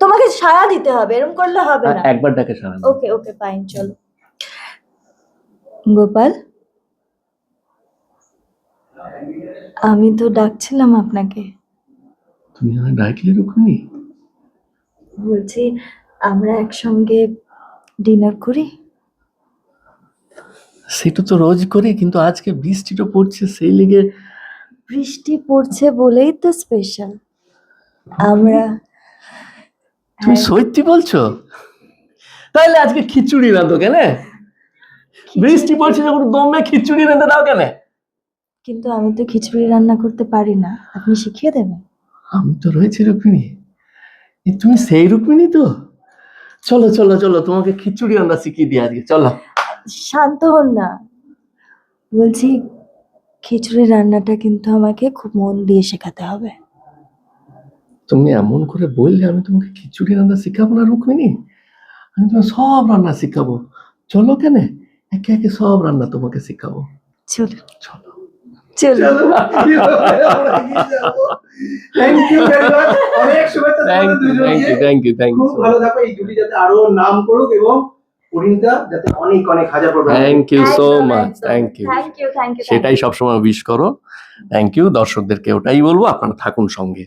তোমাকে সায়া দিতে হবে এরকম করলে হবে না। একবার ডাকে সারা ওকে ওকে ফাইন চলো। গোপাল? আমি তো ডাকছিলাম আপনাকে। তুমি আমায় ডাকলে রুক্মিণী? বলছি আমরা একসঙ্গে ডিনার করি? সেটা তো রোজ করি কিন্তু আজকে বৃষ্টিটা পড়ছে সেই লেগে বৃষ্টি পড়ছে বলেই তো স্পেশাল আমরা তুমি হ্যাঁ। সত্যি বলছো? তাহলে আজকে খিচুড়ি রাঁধো কেন? বৃষ্টি পড়ছে যখন দমে খিচুড়ি রেঁধে দাও কেন? কিন্তু আমি তো খিচুড়ি রান্না করতে পারি না। আপনি শিখিয়ে দেবেন। আমি তো রয়েছি রুক্মিণী। তুমি সেই রুক্মিণী তো? চলো চলো চলো তোমাকে খিচুড়ি রান্না শিখিয়ে দিই আজকে চলো। শান্ত হন না। বলছি খিচুড়ি রান্নাটা কিন্তু আমাকে খুব মন দিয়ে শেখাতে হবে। তুমি এমন করে বললে আমি তোমাকে খিচুড়ি রান্না শিখাবো না রুক্মিণী? আমি তোমাকে সব রান্না শিখাবো। চলো কেন? একে একে সব রান্না তোমাকে শিখাবো। চলো। চলো। চলো। থ্যাংক ইউ অনেক শুভেচ্ছা thank you thank you thank you thank you ভালো থাকো এই জুটি যাতে আরও নাম করুক এবং অনেক অনেক হাজার thank you so much thank you সেটাই সবসময় উইশ করো। থ্যাংক ইউ দর্শকদেরকে ওটাই বলব আপনারা থাকুন সঙ্গে।